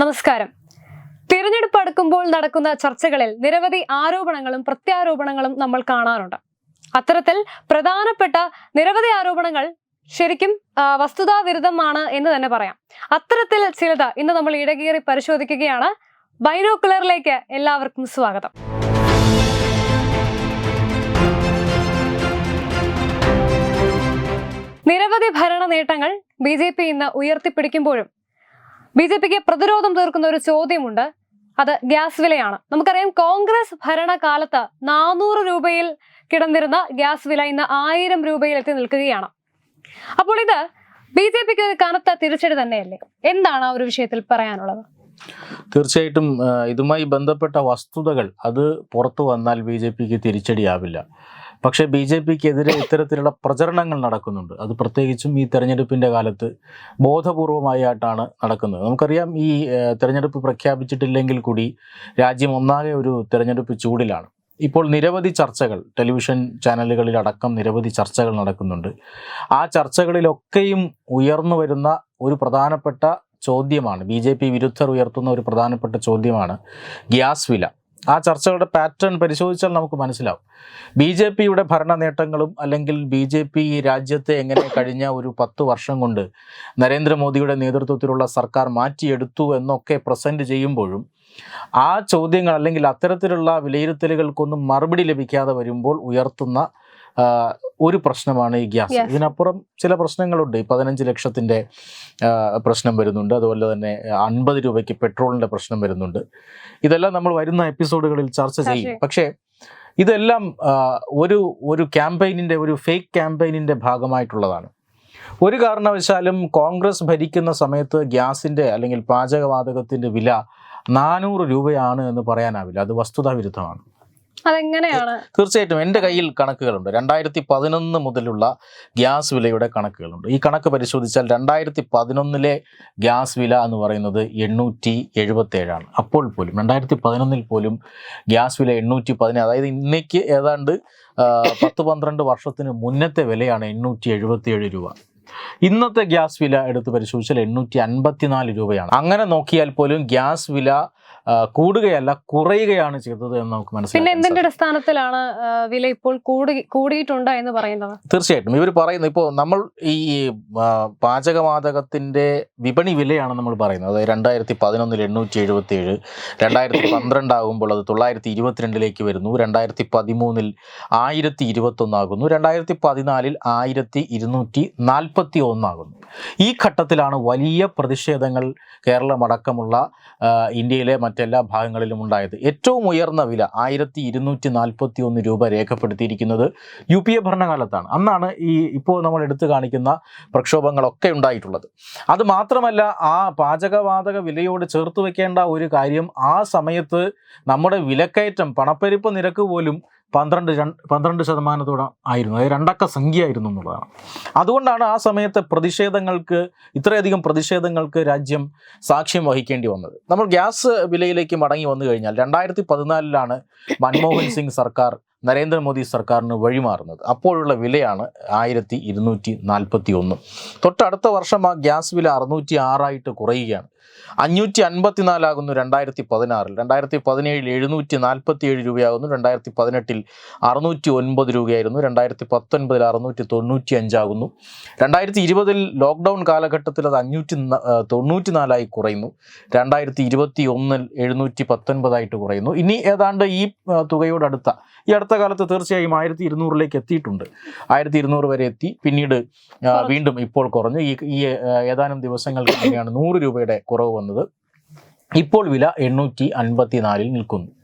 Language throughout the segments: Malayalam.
നമസ്കാരം. തിരഞ്ഞെടുപ്പ് അടുക്കുമ്പോൾ നടക്കുന്ന ചർച്ചകളിൽ നിരവധി ആരോപണങ്ങളും പ്രത്യാരോപണങ്ങളും നമ്മൾ കാണാറുണ്ട്. അത്തരത്തിൽ പ്രധാനപ്പെട്ട നിരവധി ആരോപണങ്ങൾ ശരിക്കും വസ്തുതാ വസ്തുതാവിരുദ്ധമാണ് എന്ന് തന്നെ പറയാം. അത്തരത്തിൽ ചിലത് ഇന്ന് നമ്മൾ ഇടകീറി പരിശോധിക്കുകയാണ്. ബൈനോക്കുലറിലേക്ക് എല്ലാവർക്കും സ്വാഗതം. നിരവധി ഭരണ നേട്ടങ്ങൾ ബി ജെ പി ഇന്ന് ഉയർത്തിപ്പിടിക്കുമ്പോഴും ബി ജെ പിക്ക് പ്രതിരോധം തീർക്കുന്ന ഒരു ചോദ്യമുണ്ട്. അത് ഗ്യാസ് വിലയാണ്. നമുക്കറിയാം കോൺഗ്രസ് ഭരണകാലത്ത് നാനൂറ് രൂപയിൽ കിടന്നിരുന്ന ഗ്യാസ് വില ഇന്ന് ആയിരം രൂപയിൽ എത്തി നിൽക്കുകയാണ്. അപ്പോൾ ഇത് ബി ജെ പിക്ക് ഒരു കനത്ത തിരിച്ചടി തന്നെയല്ലേ? എന്താണ് ആ ഒരു വിഷയത്തിൽ പറയാനുള്ളത്? തീർച്ചയായിട്ടും ഇതുമായി ബന്ധപ്പെട്ട വസ്തുതകൾ അത് പുറത്തു വന്നാൽ ബി ജെ പിക്ക് തിരിച്ചടിയാവില്ല. പക്ഷേ ബി ജെ പിക്കെതിരെ ഇത്തരത്തിലുള്ള പ്രചരണങ്ങൾ നടക്കുന്നുണ്ട്. അത് പ്രത്യേകിച്ചും ഈ തെരഞ്ഞെടുപ്പിന്റെ കാലത്ത് ബോധപൂർവമായിട്ടാണ് നടക്കുന്നത്. നമുക്കറിയാം ഈ തെരഞ്ഞെടുപ്പ് പ്രഖ്യാപിച്ചിട്ടില്ലെങ്കിൽ കൂടി രാജ്യം ഒന്നാകെ ഒരു തെരഞ്ഞെടുപ്പ് ചൂടിലാണ്. ഇപ്പോൾ നിരവധി ചർച്ചകൾ ടെലിവിഷൻ ചാനലുകളിലടക്കം നിരവധി ചർച്ചകൾ നടക്കുന്നുണ്ട്. ആ ചർച്ചകളിലൊക്കെയും ഉയർന്നു വരുന്ന ഒരു പ്രധാനപ്പെട്ട ചോദ്യമാണ് ബി ജെ പി വിരുദ്ധർ ഉയർത്തുന്ന ഒരു പ്രധാനപ്പെട്ട ചോദ്യമാണ് ഗ്യാസ് വില. ആ ചർച്ചകളുടെ പാറ്റേൺ പരിശോധിച്ചാൽ നമുക്ക് മനസ്സിലാവും. ബി ജെ പിയുടെ ഭരണ നേട്ടങ്ങളും അല്ലെങ്കിൽ ബി ജെ പി ഈ രാജ്യത്തെ എങ്ങനെ കഴിഞ്ഞ ഒരു പത്ത് വർഷം കൊണ്ട് നരേന്ദ്രമോദിയുടെ നേതൃത്വത്തിലുള്ള സർക്കാർ മാറ്റിയെടുത്തു എന്നൊക്കെ പ്രസന്റ് ചെയ്യുമ്പോഴും ആ ചോദ്യങ്ങൾ അല്ലെങ്കിൽ അത്തരത്തിലുള്ള വിലയിരുത്തലുകൾക്കൊന്നും മറുപടി ലഭിക്കാതെ വരുമ്പോൾ ഉയർത്തുന്ന ഒരു പ്രശ്നമാണ് ഈ ഗ്യാസ്. ഇതിനപ്പുറം ചില പ്രശ്നങ്ങളുണ്ട്. ഈ പതിനഞ്ച് ലക്ഷത്തിന്റെ പ്രശ്നം വരുന്നുണ്ട്. അതുപോലെ തന്നെ അൻപത് രൂപയ്ക്ക് പെട്രോളിന്റെ പ്രശ്നം വരുന്നുണ്ട്. ഇതെല്ലാം നമ്മൾ വരുന്ന എപ്പിസോഡുകളിൽ ചർച്ച ചെയ്യും. പക്ഷേ ഇതെല്ലാം ഒരു ഒരു ക്യാമ്പയിനിന്റെ ഒരു ഫേക്ക് ക്യാമ്പയിനിന്റെ ഭാഗമായിട്ടുള്ളതാണ്. ഒരു കാരണവശാലും കോൺഗ്രസ് ഭരിക്കുന്ന സമയത്ത് ഗ്യാസിന്റെ അല്ലെങ്കിൽ പാചകവാതകത്തിന്റെ വില നാനൂറ് രൂപയാണ് എന്ന് പറയാനാവില്ല. അത് വസ്തുതാ വിരുദ്ധമാണ് അതെങ്ങനെയാണ്? തീർച്ചയായിട്ടും എന്റെ കയ്യിൽ കണക്കുകളുണ്ട്. രണ്ടായിരത്തി പതിനൊന്ന് മുതലുള്ള ഗ്യാസ് വിലയുടെ കണക്കുകളുണ്ട്. ഈ കണക്ക് പരിശോധിച്ചാൽ രണ്ടായിരത്തി പതിനൊന്നിലെ ഗ്യാസ് വില എന്ന് പറയുന്നത് എണ്ണൂറ്റി എഴുപത്തേഴാണ് അപ്പോൾ പോലും രണ്ടായിരത്തി പതിനൊന്നിൽ പോലും ഗ്യാസ് വില എണ്ണൂറ്റി പതിനേഴ് അതായത് ഇന്നേക്ക് ഏതാണ്ട് പത്ത് പന്ത്രണ്ട് വർഷത്തിന് മുന്നത്തെ വിലയാണ് എണ്ണൂറ്റി എഴുപത്തിയേഴ് രൂപ. ഇന്നത്തെ ഗ്യാസ് വില എടുത്ത് പരിശോധിച്ചാൽ എണ്ണൂറ്റി അൻപത്തിനാല് രൂപയാണ്. അങ്ങനെ നോക്കിയാൽ പോലും ഗ്യാസ് വില കൂടുകയല്ല കുറയുകയാണ് ചെയ്തത് എന്ന് നമുക്ക് മനസ്സിലാക്കാം എന്തിന്റെ അടിസ്ഥാനത്തിലാണ് ആ, വില ഇപ്പോൾ കൂടിയിട്ടുണ്ട് എന്ന് പറയുന്നത്? തീർച്ചയായിട്ടും. ഇവർ പറയുന്നത് ഇപ്പോൾ നമ്മൾ ഈ പാചകവാതകത്തിന്റെ വിപണി വിലയാണ് നമ്മൾ പറയുന്നത്. അതായത് രണ്ടായിരത്തി പതിനൊന്നിൽ എണ്ണൂറ്റി എഴുപത്തി ഏഴ് രണ്ടായിരത്തി പന്ത്രണ്ട് ആകുമ്പോൾ അത് തൊള്ളായിരത്തി ഇരുപത്തിരണ്ടിലേക്ക് വരുന്നു രണ്ടായിരത്തി പതിമൂന്നിൽ ആയിരത്തി ഇരുപത്തൊന്നാകുന്നു രണ്ടായിരത്തി പതിനാലിൽ ആയിരത്തി ഇരുന്നൂറ്റി നാൽപ്പത്തി ഒന്നാകുന്നു ഈ ഘട്ടത്തിലാണ് വലിയ പ്രതിഷേധങ്ങൾ കേരളമടക്കമുള്ള ഇന്ത്യയിലെ ഇന്ത്യയിലെ മറ്റെല്ലാ ഭാഗങ്ങളിലും ഉണ്ടായത്. ഏറ്റവും ഉയർന്ന വില ആയിരത്തി ഇരുന്നൂറ്റി നാൽപ്പത്തി ഒന്ന് രൂപ രേഖപ്പെടുത്തിയിരിക്കുന്നത് യു പി എ ഭരണകാലത്താണ്. അന്നാണ് ഈ ഇപ്പോൾ നമ്മൾ എടുത്തു കാണിക്കുന്ന പ്രക്ഷോഭങ്ങളൊക്കെ ഉണ്ടായിട്ടുള്ളത്. അത് മാത്രമല്ല ആ പാചകവാതക വിലയോട് ചേർത്ത് വെക്കേണ്ട ഒരു കാര്യം ആ സമയത്ത് നമ്മുടെ വിലക്കയറ്റം പണപ്പെരുപ്പ് നിരക്ക് പോലും പന്ത്രണ്ട് രണ്ട് പന്ത്രണ്ട് ശതമാനത്തോടെ ആയിരുന്നു. അതായത് രണ്ടക്ക സംഖ്യയായിരുന്നു എന്നുള്ളതാണ്. അതുകൊണ്ടാണ് ആ സമയത്തെ പ്രതിഷേധങ്ങൾക്ക് ഇത്രയധികം പ്രതിഷേധങ്ങൾക്ക് രാജ്യം സാക്ഷ്യം വഹിക്കേണ്ടി വന്നത്. നമ്മൾ ഗ്യാസ് വിലയിലേക്ക് മടങ്ങി വന്നു കഴിഞ്ഞാൽ രണ്ടായിരത്തി പതിനാലിലാണ് മൻമോഹൻ സിംഗ് സർക്കാർ നരേന്ദ്രമോദി സർക്കാരിന് വഴിമാറുന്നത്. അപ്പോഴുള്ള വിലയാണ് ആയിരത്തി ഇരുന്നൂറ്റി നാൽപ്പത്തി ഒന്ന് തൊട്ടടുത്ത വർഷം ആ ഗ്യാസ് വില അറുന്നൂറ്റി ആറായിട്ട് കുറയുകയാണ്. അഞ്ഞൂറ്റി അൻപത്തിനാലാകുന്നു രണ്ടായിരത്തി പതിനാറിൽ രണ്ടായിരത്തി പതിനേഴിൽ എഴുന്നൂറ്റി നാൽപ്പത്തി ഏഴ് രൂപയാകുന്നു. രണ്ടായിരത്തി പതിനെട്ടിൽ അറുന്നൂറ്റി ഒൻപത് രൂപയായിരുന്നു. രണ്ടായിരത്തി പത്തൊൻപതിൽ അറുന്നൂറ്റി തൊണ്ണൂറ്റി അഞ്ചാകുന്നു രണ്ടായിരത്തി ഇരുപതിൽ ലോക്ക്ഡൗൺ കാലഘട്ടത്തിൽ അത് അഞ്ഞൂറ്റി തൊണ്ണൂറ്റി നാലായി കുറയുന്നു. രണ്ടായിരത്തി ഇരുപത്തി ഒന്നിൽ എഴുന്നൂറ്റി പത്തൊൻപതായിട്ട് കുറയുന്നു. ഇനി ഏതാണ്ട് ഈ തുകയോടടുത്ത ഈ കാലത്ത് തീർച്ചയായും ആയിരത്തി ഇരുന്നൂറിലേക്ക് എത്തിയിട്ടുണ്ട്. ആയിരത്തി ഇരുന്നൂറ് വരെ എത്തി. പിന്നീട് വീണ്ടും ഇപ്പോൾ കുറഞ്ഞു. ഈ ഈ ഏതാനും ദിവസങ്ങൾക്ക് തന്നെയാണ് നൂറ് രൂപയുടെ കുറവ് വന്നത്. ഇപ്പോൾ വില എണ്ണൂറ്റി അൻപത്തി നാലിൽ നിൽക്കുന്നു.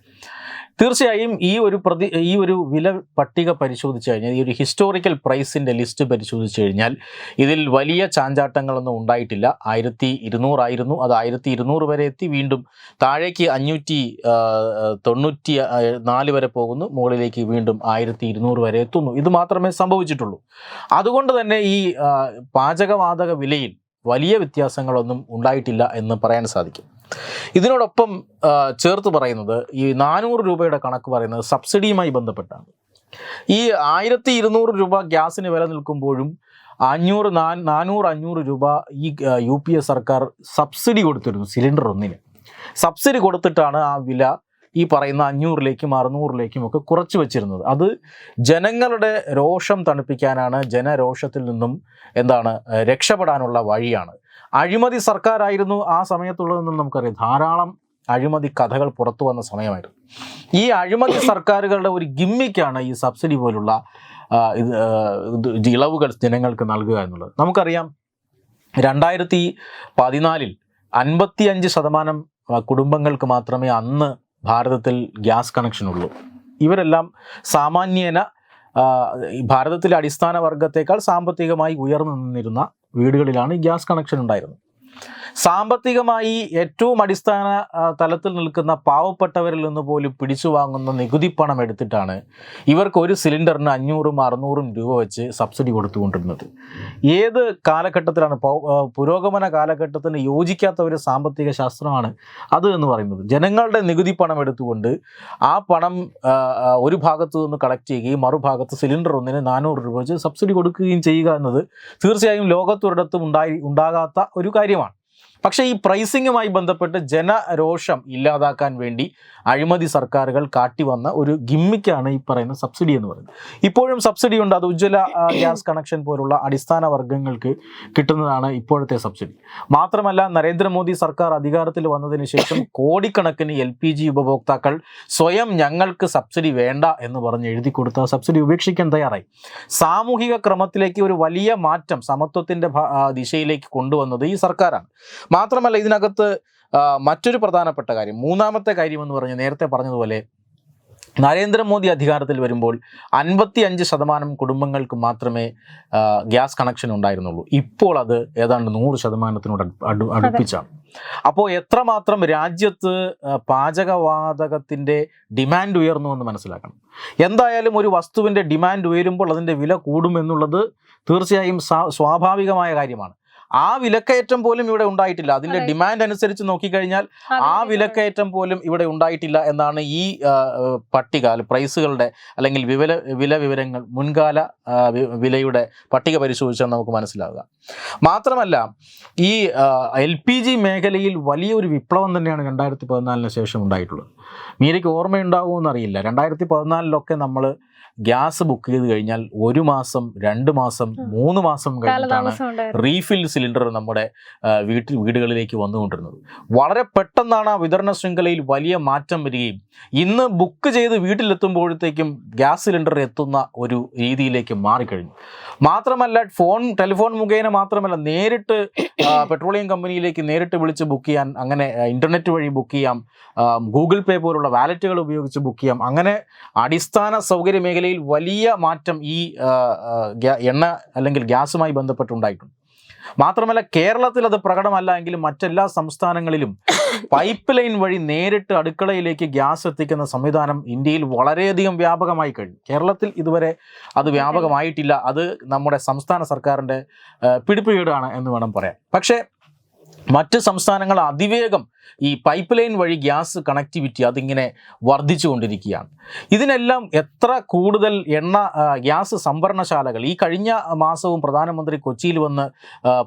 തീർച്ചയായും ഈ ഒരു പ്രതി ഈ ഒരു വില പട്ടിക പരിശോധിച്ച് കഴിഞ്ഞാൽ ഈ ഒരു ഹിസ്റ്റോറിക്കൽ പ്രൈസിന്റെ ലിസ്റ്റ് പരിശോധിച്ച് കഴിഞ്ഞാൽ ഇതിൽ വലിയ ചാഞ്ചാട്ടങ്ങളൊന്നും ഉണ്ടായിട്ടില്ല. ആയിരത്തി ഇരുന്നൂറായിരുന്നു അത് ആയിരത്തി ഇരുന്നൂറ് വരെ എത്തി. വീണ്ടും താഴേക്ക് അഞ്ഞൂറ്റി തൊണ്ണൂറ്റി നാല് വരെ പോകുന്നു. മുകളിലേക്ക് വീണ്ടും ആയിരത്തി ഇരുന്നൂറ് വരെ എത്തുന്നു. ഇത് മാത്രമേ സംഭവിച്ചിട്ടുള്ളൂ. അതുകൊണ്ട് തന്നെ ഈ പാചകവാതക വിലയിൽ വലിയ വ്യത്യാസങ്ങളൊന്നും ഉണ്ടായിട്ടില്ല എന്ന് പറയാൻ സാധിക്കും. ഇതിനോടൊപ്പം ചേർത്ത് പറയുന്നത് ഈ നാനൂറ് രൂപയുടെ കണക്ക് പറയുന്നത് സബ്സിഡിയുമായി ബന്ധപ്പെട്ടാണ്. ഈ ആയിരത്തി ഇരുന്നൂറ് രൂപ ഗ്യാസിന് വില നിൽക്കുമ്പോഴും അഞ്ഞൂറ് നാനൂറ് അഞ്ഞൂറ് രൂപ ഈ യു പി എ സർക്കാർ സബ്സിഡി കൊടുത്തിരുന്നു സിലിണ്ടർ ഒന്നിന്. സബ്സിഡി കൊടുത്തിട്ടാണ് ആ വില ഈ പറയുന്ന അഞ്ഞൂറിലേക്കും അറുന്നൂറിലേക്കും ഒക്കെ കുറച്ച് വെച്ചിരുന്നത്. അത് ജനങ്ങളുടെ രോഷം തണുപ്പിക്കാനാണ് ജനരോഷത്തിൽ നിന്നും എന്താണ് രക്ഷപ്പെടാനുള്ള വഴിയാണ്. അഴിമതി സർക്കാരായിരുന്നു ആ സമയത്തുള്ളതെന്നും നമുക്കറിയാം. ധാരാളം അഴിമതി കഥകൾ പുറത്തു വന്ന സമയമായിരുന്നു. ഈ അഴിമതി സർക്കാരുകളുടെ ഒരു ഗിമ്മിക്കാണ് ഈ സബ്സിഡി പോലുള്ള ഇത് ഇളവുകൾ ജനങ്ങൾക്ക് നൽകുക എന്നുള്ളത്. നമുക്കറിയാം രണ്ടായിരത്തി പതിനാലിൽ അൻപത്തിയഞ്ച് ശതമാനം കുടുംബങ്ങൾക്ക് മാത്രമേ അന്ന് ഭാരതത്തിൽ ഗ്യാസ് കണക്ഷൻ ഉള്ളൂ. ഇവരെല്ലാം സാമാന്യേന ഭാരതത്തിലെ അടിസ്ഥാന വർഗത്തേക്കാൾ സാമ്പത്തികമായി ഉയർന്നു നിന്നിരുന്ന വീടുകളിലാണ് ഗ്യാസ് കണക്ഷൻ ഉണ്ടായിരുന്നത്. സാമ്പത്തികമായി ഏറ്റവും അടിസ്ഥാന തലത്തിൽ നിൽക്കുന്ന പാവപ്പെട്ടവരിൽ നിന്ന് പോലും പിടിച്ചു വാങ്ങുന്ന നികുതി പണം എടുത്തിട്ടാണ് ഇവർക്ക് ഒരു സിലിണ്ടറിന് അഞ്ഞൂറും അറുന്നൂറും രൂപ വെച്ച് സബ്സിഡി കൊടുത്തുകൊണ്ടിരുന്നത്. ഏത് കാലഘട്ടത്തിലാണ് പുരോഗമന കാലഘട്ടത്തിന് യോജിക്കാത്ത ഒരു സാമ്പത്തിക ശാസ്ത്രമാണ് അത് എന്ന് പറയുന്നത്. ജനങ്ങളുടെ നികുതി പണം എടുത്തുകൊണ്ട് ആ പണം ഒരു ഭാഗത്തു നിന്ന് കളക്ട് ചെയ്യുകയും മറുഭാഗത്ത് സിലിണ്ടർ ഒന്നിന് നാനൂറ് രൂപ വെച്ച് സബ്സിഡി കൊടുക്കുകയും ചെയ്യുക എന്നത് തീർച്ചയായും ലോകത്തൊരിടത്തും ഉണ്ടായി ഉണ്ടാകാത്ത ഒരു കാര്യമാണ്. പക്ഷേ ഈ പ്രൈസിങ്ങുമായി ബന്ധപ്പെട്ട് ജനരോഷം ഇല്ലാതാക്കാൻ വേണ്ടി അഴിമതി സർക്കാരുകൾ കാട്ടിവന്ന ഒരു ഗിമ്മിക്കാണ് ഈ പറയുന്ന സബ്സിഡി എന്ന് പറയുന്നത്. ഇപ്പോഴും സബ്സിഡി ഉണ്ട്. അത് ഉജ്ജ്വല ഗ്യാസ് കണക്ഷൻ പോലുള്ള അടിസ്ഥാന വർഗങ്ങൾക്ക് കിട്ടുന്നതാണ് ഇപ്പോഴത്തെ സബ്സിഡി. മാത്രമല്ല നരേന്ദ്രമോദി സർക്കാർ അധികാരത്തിൽ വന്നതിന് ശേഷം കോടിക്കണക്കിന് എൽ പി ജി ഉപഭോക്താക്കൾ സ്വയം ഞങ്ങൾക്ക് സബ്സിഡി വേണ്ട എന്ന് പറഞ്ഞ് എഴുതി കൊടുത്ത സബ്സിഡി ഉപേക്ഷിക്കാൻ തയ്യാറായി. സാമൂഹിക ക്രമത്തിലേക്ക് ഒരു വലിയ മാറ്റം സമത്വത്തിന്റെ ദിശയിലേക്ക് കൊണ്ടുവന്നത് ഈ സർക്കാരാണ്. മാത്രമല്ല ഇതിനകത്ത് മറ്റൊരു പ്രധാനപ്പെട്ട കാര്യം. മൂന്നാമത്തെ കാര്യം എന്ന് പറഞ്ഞ് നേരത്തെ പറഞ്ഞതുപോലെ നരേന്ദ്രമോദി അധികാരത്തിൽ വരുമ്പോൾ അൻപത്തി അഞ്ച് ശതമാനം കുടുംബങ്ങൾക്ക് മാത്രമേ ഗ്യാസ് കണക്ഷൻ ഉണ്ടായിരുന്നുള്ളൂ. ഇപ്പോൾ അത് ഏതാണ്ട് നൂറ് ശതമാനത്തിനോട് അടു- അടു- അടുപ്പിച്ചാണ്. അപ്പോൾ എത്രമാത്രം രാജ്യത്ത് പാചകവാതകത്തിന്റെ ഡിമാൻഡ് ഉയർന്നു എന്ന് മനസ്സിലാക്കണം. എന്തായാലും ഒരു വസ്തുവിന്റെ ഡിമാൻഡ് ഉയരുമ്പോൾ അതിന്റെ വില കൂടുമെന്നുള്ളത് തീർച്ചയായും സ്വാഭാവികമായ കാര്യമാണ്. ആ വിലക്കയറ്റം പോലും ഇവിടെ ഉണ്ടായിട്ടില്ല. അതിന്റെ ഡിമാൻഡ് അനുസരിച്ച് നോക്കിക്കഴിഞ്ഞാൽ ആ. വിലക്കയറ്റം പോലും ഇവിടെ ഉണ്ടായിട്ടില്ല എന്നാണ് ഈ പട്ടിക പ്രൈസുകളുടെ അല്ലെങ്കിൽ വിവര വില വിവരങ്ങൾ മുൻകാല വിലയുടെ പട്ടിക പരിശോധിച്ചാൽ നമുക്ക് മനസ്സിലാവുക. മാത്രമല്ല ഈ എൽ പി ജി മേഖലയിൽ വലിയൊരു വിപ്ലവം തന്നെയാണ് രണ്ടായിരത്തി പതിനാലിന് ശേഷം ഉണ്ടായിട്ടുള്ളത്. മീരയ്ക്ക് ഓർമ്മയുണ്ടാവുമോ എന്നറിയില്ല. രണ്ടായിരത്തി പതിനാലിലൊക്കെ നമ്മൾ ഗ്യാസ് ബുക്ക് ചെയ്ത് കഴിഞ്ഞാൽ ഒരു മാസം രണ്ട് മാസം മൂന്ന് മാസം കഴിഞ്ഞിട്ടാണ് റീഫിൽ സിലിണ്ടർ നമ്മുടെ വീട്ടിൽ വീടുകളിലേക്ക് വന്നുകൊണ്ടിരുന്നത്. വളരെ പെട്ടെന്നാണ് ആ വിതരണ ശൃംഖലയിൽ വലിയ മാറ്റം വരികയും ഇന്ന് ബുക്ക് ചെയ്ത് വീട്ടിലെത്തുമ്പോഴത്തേക്കും ഗ്യാസ് സിലിണ്ടർ എത്തുന്ന ഒരു രീതിയിലേക്ക് മാറിക്കഴിഞ്ഞു. മാത്രമല്ല ഫോൺ ടെലിഫോൺ മുഖേന മാത്രമല്ല നേരിട്ട് പെട്രോളിയം കമ്പനിയിലേക്ക് നേരിട്ട് വിളിച്ച് ബുക്ക് ചെയ്യാൻ അങ്ങനെ ഇന്റർനെറ്റ് ഇന്റർനെറ്റ് വഴി ബുക്ക് ചെയ്യാം ഗൂഗിൾ പേ പോലുള്ള വാലറ്റുകൾ ഉപയോഗിച്ച് ബുക്ക് ചെയ്യാം അങ്ങനെ അടിസ്ഥാന സൗകര്യ മേഖലയിൽ വലിയ മാറ്റം ഈ എണ്ണ അല്ലെങ്കിൽ ഗ്യാസുമായി ബന്ധപ്പെട്ടുണ്ടായിട്ടുണ്ട്. മാത്രമല്ല കേരളത്തിൽ അത് പ്രകടമല്ല എങ്കിലും മറ്റെല്ലാ സംസ്ഥാനങ്ങളിലും പൈപ്പ് ലൈൻ വഴി നേരിട്ട് അടുക്കളയിലേക്ക് ഗ്യാസ് എത്തിക്കുന്ന സംവിധാനം ഇന്ത്യയിൽ വളരെയധികം വ്യാപകമായി കഴിഞ്ഞു. കേരളത്തിൽ ഇതുവരെ അത് വ്യാപകമായിട്ടില്ല. അത് നമ്മുടെ സംസ്ഥാന സർക്കാരിന്റെ പിടിപ്പുകേടാണ് എന്ന് വേണം പറയാം പക്ഷേ മറ്റ് സംസ്ഥാനങ്ങൾ അതിവേഗം ഈ പൈപ്പ് ലൈൻ വഴി ഗ്യാസ് കണക്ടിവിറ്റി അതിങ്ങനെ വർദ്ധിച്ചു കൊണ്ടിരിക്കുകയാണ് ഇതിനെല്ലാം എത്ര കൂടുതൽ എണ്ണ ഗ്യാസ് സംഭരണശാലകൾ? ഈ കഴിഞ്ഞ മാസവും പ്രധാനമന്ത്രി കൊച്ചിയിൽ വന്ന്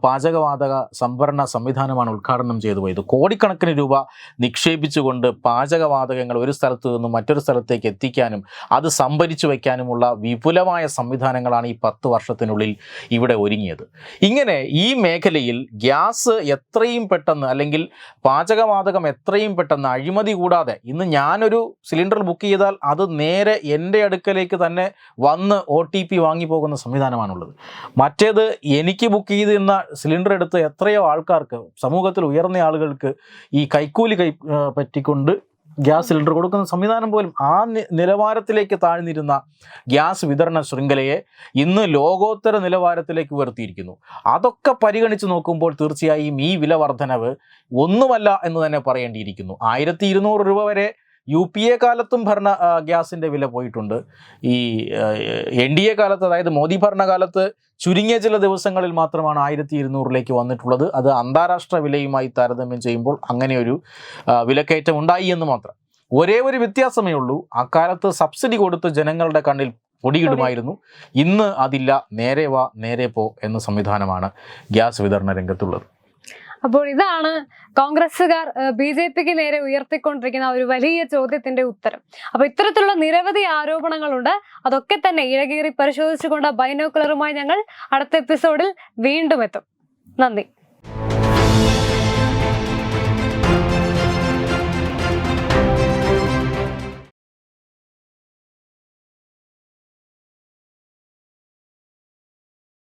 പാചകവാതക സംഭരണ സംവിധാനമാണ് ഉദ്ഘാടനം ചെയ്തു പോയത്. കോടിക്കണക്കിന് രൂപ നിക്ഷേപിച്ചുകൊണ്ട് പാചകവാതകങ്ങൾ ഒരു സ്ഥലത്ത് നിന്നും മറ്റൊരു സ്ഥലത്തേക്ക് എത്തിക്കാനും അത് സംഭരിച്ചു വയ്ക്കാനുമുള്ള വിപുലമായ സംവിധാനങ്ങളാണ് ഈ പത്ത് വർഷത്തിനുള്ളിൽ ഇവിടെ ഒരുങ്ങിയത്. ഇങ്ങനെ ഈ മേഖലയിൽ ഗ്യാസ് എത്രയും പെട്ടെന്ന് അല്ലെങ്കിൽ പാചകവാതകം എത്രയും പെട്ടെന്ന് അഴിമതി കൂടാതെ ഇന്ന് ഞാനൊരു സിലിണ്ടർ ബുക്ക് ചെയ്താൽ അത് നേരെ എന്റെ അടുക്കലേക്ക് തന്നെ വന്ന് ഒ ടി പി വാങ്ങിപ്പോകുന്ന സംവിധാനമാണുള്ളത്. മറ്റേത് എനിക്ക് ബുക്ക് ചെയ്ത് എന്ന സിലിണ്ടർ എടുത്ത് എത്രയോ ആൾക്കാർക്ക് സമൂഹത്തിൽ ഉയർന്ന ആളുകൾക്ക് ഈ കൈക്കൂലി കൈ പറ്റിക്കൊണ്ട് ഗ്യാസ് സിലിണ്ടർ കൊടുക്കുന്ന സംവിധാനം പോലും ആ നിലവാരത്തിലേക്ക് താഴ്ന്നിരുന്ന ഗ്യാസ് വിതരണ ശൃംഖലയെ ഇന്ന് ലോകോത്തര നിലവാരത്തിലേക്ക് ഉയർത്തിയിരിക്കുന്നു. അതൊക്കെ പരിഗണിച്ച് നോക്കുമ്പോൾ തീർച്ചയായും ഈ വില വർധനവ് ഒന്നുമല്ല എന്ന് തന്നെ പറയേണ്ടിയിരിക്കുന്നു. ആയിരത്തി രൂപ വരെ യു പി എ കാലത്തും ഭരണ ഗ്യാസിന്റെ വില പോയിട്ടുണ്ട്. ഈ എൻ ഡി എ കാലത്ത് അതായത് മോദി ഭരണകാലത്ത് ചുരുങ്ങിയ ചില ദിവസങ്ങളിൽ മാത്രമാണ് ആയിരത്തി ഇരുന്നൂറിലേക്ക് വന്നിട്ടുള്ളത്. അത് അന്താരാഷ്ട്ര വിലയുമായി താരതമ്യം ചെയ്യുമ്പോൾ അങ്ങനെ ഒരു വിലക്കയറ്റം ഉണ്ടായി എന്ന് മാത്രം. ഒരേ ഒരു വ്യത്യാസമേ ഉള്ളൂ. അക്കാലത്ത് സബ്സിഡി കൊടുത്ത് ജനങ്ങളുടെ കണ്ണിൽ പൊടിയിടുമായിരുന്നു. ഇന്ന് അതില്ല. നേരെ വാ നേരെ പോ എന്ന സംവിധാനമാണ് ഗ്യാസ് വിതരണ രംഗത്തുള്ളത്. അപ്പോൾ ഇതാണ് കോൺഗ്രസ്സുകാർ ബി ജെ പിക്ക് നേരെ ഉയർത്തിക്കൊണ്ടിരിക്കുന്ന ഒരു വലിയ ചോദ്യത്തിന്റെ ഉത്തരം. അപ്പൊ ഇത്തരത്തിലുള്ള നിരവധി ആരോപണങ്ങളുണ്ട്. അതൊക്കെ തന്നെ ഇഴകീറി പരിശോധിച്ചുകൊണ്ട് ബൈനോക്കുലറുമായി ഞങ്ങൾ അടുത്ത എപ്പിസോഡിൽ വീണ്ടും എത്തും. നന്ദി.